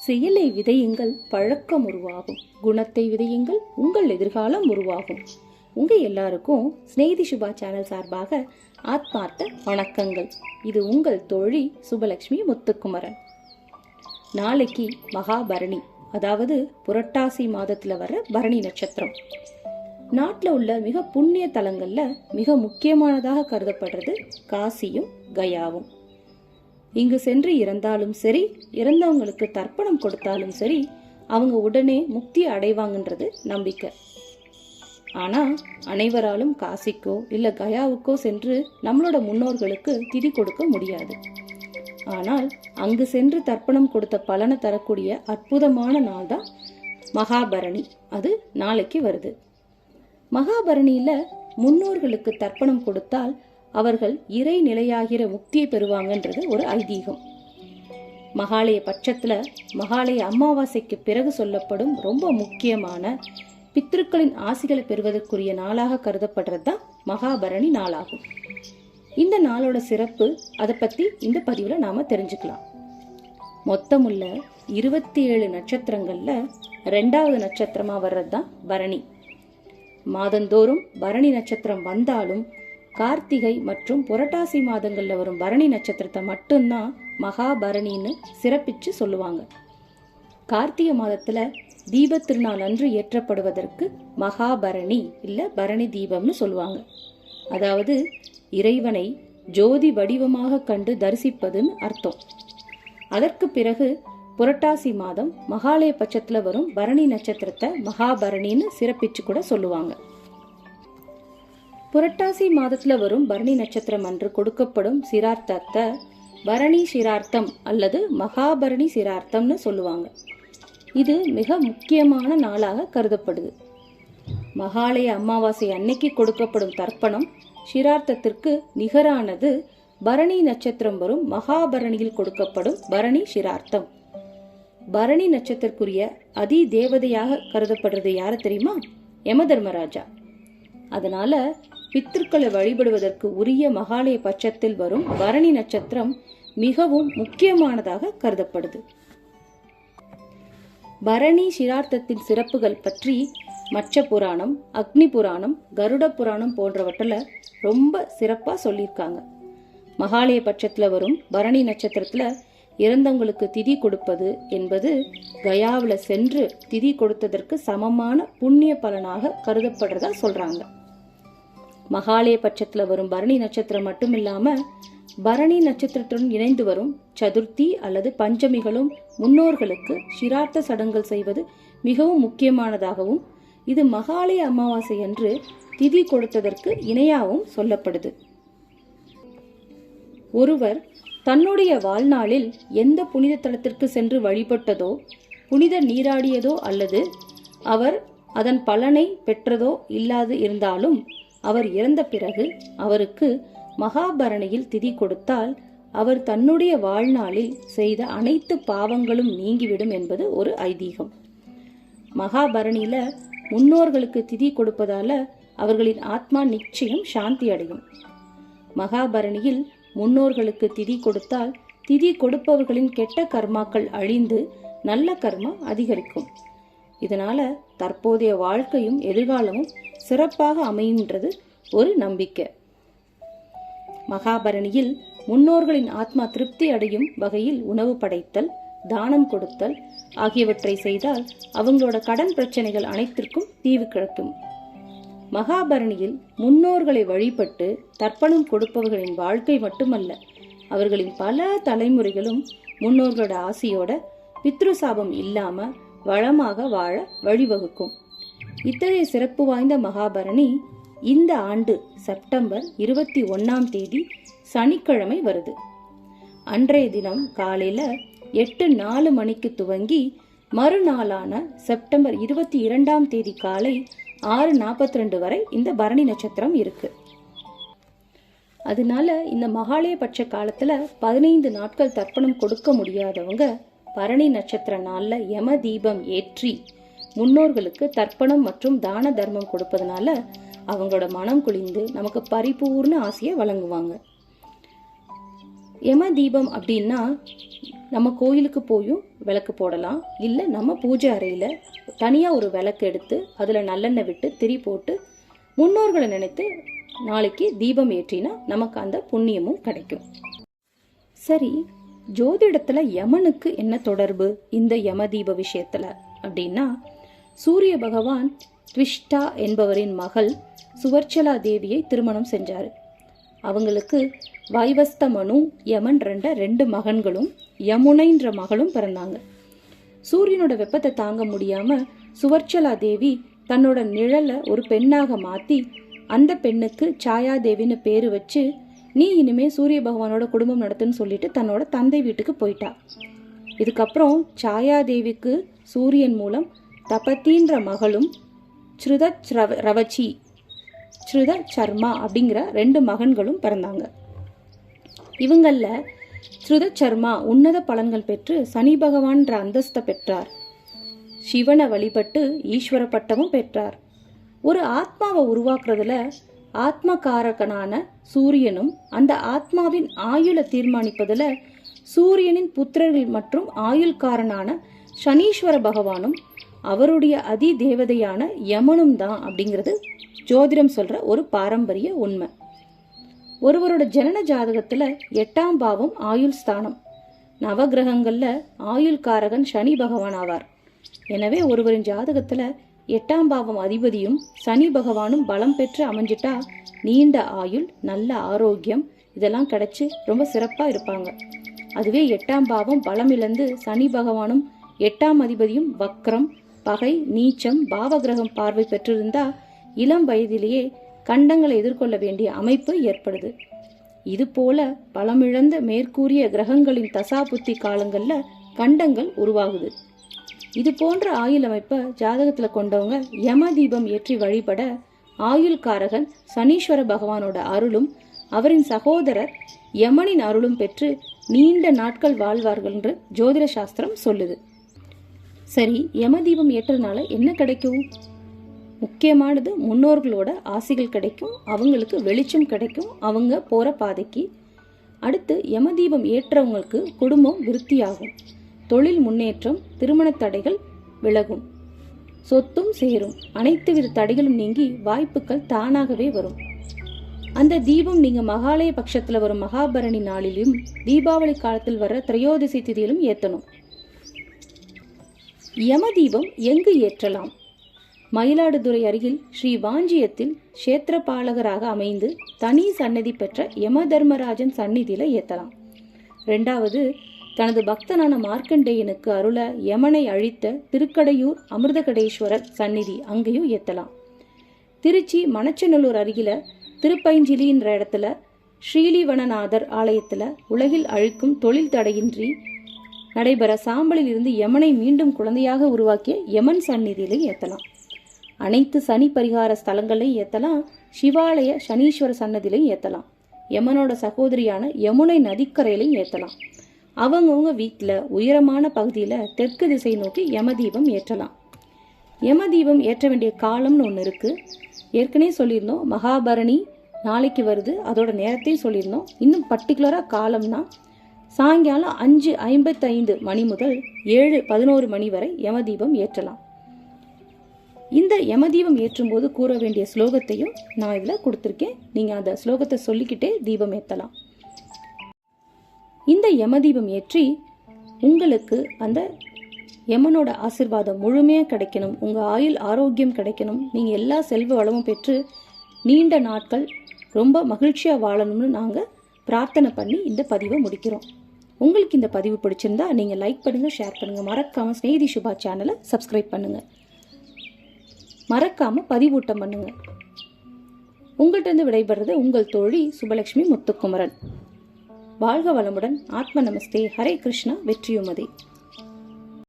செயலை விதையுங்கள் பழக்கம் உருவாகும். குணத்தை விதையுங்கள் உங்கள் எதிர்காலம் உருவாகும். உங்கள் எல்லாருக்கும் ஸ்நேகிதி சுபா சேனல் சார்பாக ஆத்மார்த்த வணக்கங்கள். இது உங்கள் தோழி சுபலக்ஷ்மி முத்துக்குமரன். நாளைக்கு மகாபரணி அதாவது புரட்டாசி மாதத்தில் வர பரணி நட்சத்திரம். நாட்டில் உள்ள மிக புண்ணிய தலங்களில் மிக முக்கியமானதாக கருதப்படுறது காசியும் கயாவும். இங்கு சென்று இறந்தாலும் சரி இறந்தவங்களுக்கு தர்ப்பணம் கொடுத்தாலும் சரி அவங்க உடனே முக்தி அடைவாங்கன்றது நம்பிக்கை. ஆனால் அனைவராலும் காசிக்கோ இல்லை கயாவுக்கோ சென்று நம்மளோட முன்னோர்களுக்கு திதி கொடுக்க முடியாது. ஆனால் அங்கு சென்று தர்ப்பணம் கொடுத்த பலனை தரக்கூடிய அற்புதமான நாள் தான் மகாபரணி. அது நாளைக்கு வருது. மகாபரணியில முன்னோர்களுக்கு தர்ப்பணம் கொடுத்தால் அவர்கள் இறை நிலையாகிற முக்தியை பெறுவாங்கன்றது ஒரு ஐதீகம். மகாலய பட்சத்துல மகாலய அமாவாசைக்கு பிறகு சொல்லப்படும் ரொம்ப முக்கியமான பித்திருக்களின் ஆசிகளை பெறுவதற்குரிய நாளாக கருதப்படுறது தான் மகாபரணி நாளாகும். இந்த நாளோட சிறப்பு அதை பத்தி இந்த பதிவுல நாம தெரிஞ்சுக்கலாம். மொத்தமுள்ள இருபத்தி ஏழு நட்சத்திரங்கள்ல ரெண்டாவது நட்சத்திரமா வர்றது தான் பரணி. மாதந்தோறும் பரணி நட்சத்திரம் வந்தாலும் கார்த்திகை மற்றும் புரட்டாசி மாதங்களில் வரும் பரணி நட்சத்திரத்தை மட்டும்தான் மகாபரணின்னு சிறப்பிச்சு சொல்லுவாங்க. கார்த்திகை மாதத்தில் தீப திருநாள் அன்று ஏற்றப்படுவதற்கு மகாபரணி இல்லை பரணி தீபம்னு சொல்லுவாங்க. அதாவது இறைவனை ஜோதி வடிவமாக கண்டு தரிசிப்பதுன்னு அர்த்தம். அதற்கு பிறகு புரட்டாசி மாதம் மகாலய பட்சத்துல வரும் பரணி நட்சத்திரத்தை மகாபரணின்னு சிறப்பிச்சு கூட சொல்லுவாங்க. புரட்டாசி மாதத்துல வரும் பரணி நட்சத்திரம் அன்று கொடுக்கப்படும் சிரார்த்தத்தை பரணி சிரார்த்தம் அல்லது மகாபரணி சிரார்த்தம்னு சொல்லுவாங்க. இது மிக முக்கியமான நாளாக கருதப்படுது. மகாலய அமாவாசை அன்னைக்கு கொடுக்கப்படும் தர்ப்பணம் சிரார்த்தத்திற்கு நிகரானது பரணி நட்சத்திரம் வரும் மகாபரணியில் கொடுக்கப்படும் பரணி சிரார்த்தம். பரணி நட்சத்திரக்குரிய அதி தேவதையாக கருதப்படுறது யாரு தெரியுமா? யம தர்மராஜா அதனால பித்திருக்களை வழிபடுவதற்கு உரிய மகாலய பட்சத்தில் வரும் பரணி நட்சத்திரம் மிகவும் முக்கியமானதாக கருதப்படுது. பரணி சிரார்த்தத்தின் சிறப்புகள் பற்றி மச்ச புராணம் அக்னி புராணம் கருட புராணம் போன்றவற்றில் ரொம்ப சிறப்பாக சொல்லியிருக்காங்க. மகாலய பட்சத்தில் வரும் பரணி நட்சத்திரத்தில் இறந்தவங்களுக்கு திதி கொடுப்பது என்பது கயாவில் சென்று திதி கொடுத்ததற்கு சமமான புண்ணிய பலனாக கருதப்படுறதா சொல்றாங்க. மகாலய பட்சத்தில் வரும் பரணி நட்சத்திரம் மட்டும் இல்லாமல் பரணி நட்சத்திரத்துடன் இணைந்து வரும் சதுர்த்தி அல்லது பஞ்சமிகளும் முன்னோர்களுக்கு சிரார்த்த சடங்குகள் செய்வது மிகவும் முக்கியமானதாகவும் இது மகாலய அமாவாசை அன்று திதி கொடுத்ததற்கு இணையாகவும் சொல்லப்படுது. ஒருவர் தன்னுடைய வாழ்நாளில் எந்த புனித தலத்திற்கு சென்று வழிபட்டதோ புனித நீராடியதோ அல்லது அவர் அதன் பலனை பெற்றதோ இல்லாது இருந்தாலும் அவர் இறந்த பிறகு அவருக்கு மகாபரணியில் திதி கொடுத்தால் அவர் தன்னுடைய வாழ்நாளில் செய்த அனைத்து பாவங்களும் நீங்கிவிடும் என்பது ஒரு ஐதீகம். மகாபரணியில முன்னோர்களுக்கு திதி கொடுப்பதால அவர்களின் ஆத்மா நிச்சயம் சாந்தி அடையும். மகாபரணியில் முன்னோர்களுக்கு திதி கொடுத்தால் திதி கொடுப்பவர்களின் கெட்ட கர்மாக்கள் அழிந்து நல்ல கர்மா அதிகரிக்கும். இதனால தற்போதைய வாழ்க்கையும் எதிர்காலமும் சிறப்பாக அமையுன்றது ஒரு நம்பிக்கை. மகாபரணியில் முன்னோர்களின் ஆத்மா திருப்தி அடையும் வகையில் உணவு படைத்தல் தானம் கொடுத்தல் ஆகியவற்றை செய்தால் அவங்களோட கடன் பிரச்சனைகள் அனைத்திற்கும் தீவு கிடைக்கும். மகாபரணியில் முன்னோர்களை வழிபட்டு தர்ப்பணம் கொடுப்பவர்களின் வாழ்க்கை மட்டுமல்ல அவர்களின் பல தலைமுறைகளும் முன்னோர்களோட ஆசையோட பித்ரு சாபம் இல்லாம வளமாக வாழ வழிவகுக்கும். இத்தகைய சிறப்பு வாய்ந்த மகாபரணி இந்த ஆண்டு செப்டம்பர் இருபத்தி ஒன்னாம் தேதி சனிக்கிழமை வருது. அன்றைய தினம் காலையில எட்டு நாலு மணிக்கு துவங்கி மறுநாளான செப்டம்பர் இருபத்தி இரண்டாம் தேதி காலை ஆறு நாற்பத்தி ரெண்டு வரை இந்த பரணி நட்சத்திரம் இருக்கு. அதனால இந்த மகாலயபட்ச காலத்தில் காலத்துல பதினைந்து நாட்கள் தர்ப்பணம் கொடுக்க முடியாதவங்க பரணி நட்சத்திர நாளில் யம தீபம் ஏற்றி முன்னோர்களுக்கு தர்ப்பணம் மற்றும் தான தர்மம் கொடுப்பதனால அவங்களோட மனம் குளிந்து நமக்கு பரிபூர்ண ஆசையை வழங்குவாங்க. யம தீபம் அப்படின்னா நம்ம கோயிலுக்கு போயும் விளக்கு போடலாம். இல்லை நம்ம பூஜை அறையில் தனியாக ஒரு விளக்கு எடுத்து அதில் நல்லெண்ணெய் விட்டு திரி போட்டு முன்னோர்களை நினைத்து நாளைக்கு தீபம் ஏற்றினா நமக்கு அந்த புண்ணியமும் கிடைக்கும். சரி ஜோதிடத்தில் யமனுக்கு என்ன தொடர்பு இந்த யம தீப விஷயத்தில் அப்படின்னா சூரிய பகவான் த்விஷ்டா என்பவரின் மகள் சுவர்ச்சலா தேவியை திருமணம் செஞ்சாரு. அவங்களுக்கு வைவஸ்தமனு யமன் ரெண்ட ரெண்டு மகன்களும் யமுனைன்ற மகளும் பிறந்தாங்க. சூரியனோட வெப்பத்தை தாங்க முடியாம சுவர்ச்சலா தேவி தன்னோட நிழலை ஒரு பெண்ணாக மாத்தி அந்த பெண்ணுக்கு சாயாதேவின்னு பேரு வச்சு நீ இனிமே சூரிய பகவானோட குடும்பம் நடத்துன்னு சொல்லிட்டு தன்னோட தந்தை வீட்டுக்கு போயிட்டா. இதுக்கப்புறம் சாயா தேவிக்கு சூரியன் மூலம் தபத்தின்ற மகளும் ஸ்ருத ரவச்சி ஸ்ருத சர்மா அப்படிங்கிற ரெண்டு மகன்களும் பிறந்தாங்க. இவங்கள ஸ்ருத சர்மா உன்னத பலன்கள் பெற்று சனி பகவான்ற அந்தஸ்தை பெற்றார். சிவனை வழிபட்டு ஈஸ்வர பட்டமும் பெற்றார். ஒரு ஆத்மாவை உருவாக்குறதுல ஆத்மகாரகனான சூரியனும் அந்த ஆத்மாவின் ஆயுளை தீர்மானிப்பதில் சூரியனின் புத்திரர்கள் மற்றும் ஆயுள்காரனான சனீஸ்வர பகவானும் அவருடைய அதி தேவதையான யமனும் தான் அப்படிங்கிறது ஜோதிடம் சொல்ற ஒரு பாரம்பரிய உண்மை. ஒருவரோட ஜனன ஜாதகத்துல எட்டாம் பாவம் ஆயுள் ஸ்தானம். நவகிரகங்கள்ல ஆயுள்காரகன் சனி பகவான் ஆவார். எனவே ஒருவரின் ஜாதகத்துல எட்டாம் பாவம் அதிபதியும் சனி பகவானும் பலம் பெற்று அமைஞ்சிட்டா நீண்ட ஆயுள் நல்ல ஆரோக்கியம் இதெல்லாம் கிடைச்சி ரொம்ப சிறப்பா இருப்பாங்க. அதுவே எட்டாம் பாவம் பலம் இழந்து சனி பகவானும் எட்டாம் அதிபதியும் வக்ரம் பகை நீச்சம் பாவகிரகம் பார்வை பெற்றிருந்தா இளம் வயதிலேயே கண்டங்களை எதிர்கொள்ள வேண்டிய அமைப்பு ஏற்படுது. இதுபோல பலமிழந்த மேற்கூறிய கிரகங்களின் தசாபுத்தி காலங்களில் கண்டங்கள் உருவாகுது. இது போன்ற ஆயுள் அமைப்பை ஜாதகத்தில் கொண்டவங்க யம தீபம் ஏற்றி வழிபட ஆயுள்காரகன் சனீஸ்வர பகவானோட அருளும் அவரின் சகோதரர் யமனின் அருளும் பெற்று நீண்ட நாட்கள் வாழ்வார்கள் என்று ஜோதிட சாஸ்திரம் சொல்லுது. சரி யம தீபம் ஏற்றதுனால என்ன கிடைக்கும்? முக்கியமானது முன்னோர்களோட ஆசைகள் கிடைக்கும் அவங்களுக்கு வெளிச்சம் கிடைக்கும் அவங்க போகிற பாதைக்கு. அடுத்து யம தீபம் ஏற்றவங்களுக்கு குடும்பம் விருத்தியாகும். தொழில் முன்னேற்றம் திருமண தடைகள் விலகும். சொத்தும் சேரும். அனைத்து வித தடைகளும் நீங்கி வாய்ப்புகள் தானாகவே வரும். அந்த தீபம் நீங்கள் மகாலய பட்சத்தில் வரும் மகாபரணி நாளிலும் தீபாவளி காலத்தில் வர திரையோதசி திதியிலும் ஏற்றணும் யம தீபம் எங்கு ஏற்றலாம்? மயிலாடுதுறை அருகில் ஸ்ரீ வாஞ்சியத்தில் க்ஷேத்திரபாலகராக அமைந்து தனி சன்னதி பெற்ற யம தர்மராஜன் சந்நிதியில ஏத்தலாம் ரெண்டாவது தனது பக்தனான மார்க்கண்டேயனுக்கு அருள யமனை அழித்த திருக்கடையூர் அமிர்தகடேஸ்வரர் சந்நிதி அங்கேயும் ஏத்தலாம் திருச்சி மணச்சநல்லூர் அருகில திருப்பைஞ்சிலின்ற இடத்துல ஸ்ரீலிவனநாதர் ஆலயத்தில் உலகில் அழிக்கும் தொழில் தடையின்றி நடைபெற சாம்பலில் இருந்து யமனை மீண்டும் குழந்தையாக உருவாக்கிய யமன் சந்நிதியிலையும் ஏத்தலாம் அனைத்து சனி பரிகார ஸ்தலங்களையும் ஏத்தலாம். சிவாலய சனீஸ்வர சன்னதிலையும் ஏத்தலாம். யமனோட சகோதரியான யமுனை நதிக்கரையிலையும் ஏத்தலாம். அவங்கவுங்க வீட்டில் உயரமான பகுதியில் தெற்கு திசை நோக்கி யமதீபம் ஏற்றலாம். யமதீபம் ஏற்ற வேண்டிய காலம்னு ஒன்று இருக்குது ஏற்கனவே சொல்லியிருந்தோம் மகாபரணி நாளைக்கு வருது. அதோட நேரத்தையும் சொல்லியிருந்தோம். இன்னும் பர்டிகுலராக காலம்னா சாயங்காலம் அஞ்சு ஐம்பத்தைந்து மணி முதல் ஏழு பதினோரு மணி வரை யமதீபம் ஏற்றலாம். இந்த யமதீபம் ஏற்றும்போது கூற வேண்டிய ஸ்லோகத்தையும் நான் இதில் கொடுத்துருக்கேன். நீங்கள் அந்த ஸ்லோகத்தை சொல்லிக்கிட்டே தீபம் ஏற்றலாம் இந்த யமதீபம் ஏற்றி உங்களுக்கு அந்த யமனோட ஆசிர்வாதம் முழுமையாக கிடைக்கணும். உங்கள் ஆயுள் ஆரோக்கியம் கிடைக்கணும். நீங்கள் எல்லா செல்வ வளமும் பெற்று நீண்ட நாட்கள் ரொம்ப மகிழ்ச்சியாக வாழணும்னு நாங்கள் பிரார்த்தனை பண்ணி இந்த பதிவை முடிக்கிறோம். உங்களுக்கு இந்த பதிவு பிடிச்சிருந்தா நீங்கள் லைக் பண்ணுங்கள் ஷேர் பண்ணுங்கள் மறக்காமல் ஸ்நேதி சுபா சேனலை சப்ஸ்கிரைப் பண்ணுங்கள் மறக்காமல் பதிவூட்டம் பண்ணுங்கள் உங்கள்கிட்ட இருந்து உங்கள் தோழி சுபலட்சுமி முத்துக்குமரன். வாழ்க வளமுடன். ஆத்ம நமஸ்தே. ஹரே கிருஷ்ணா. வெற்றியுமதே.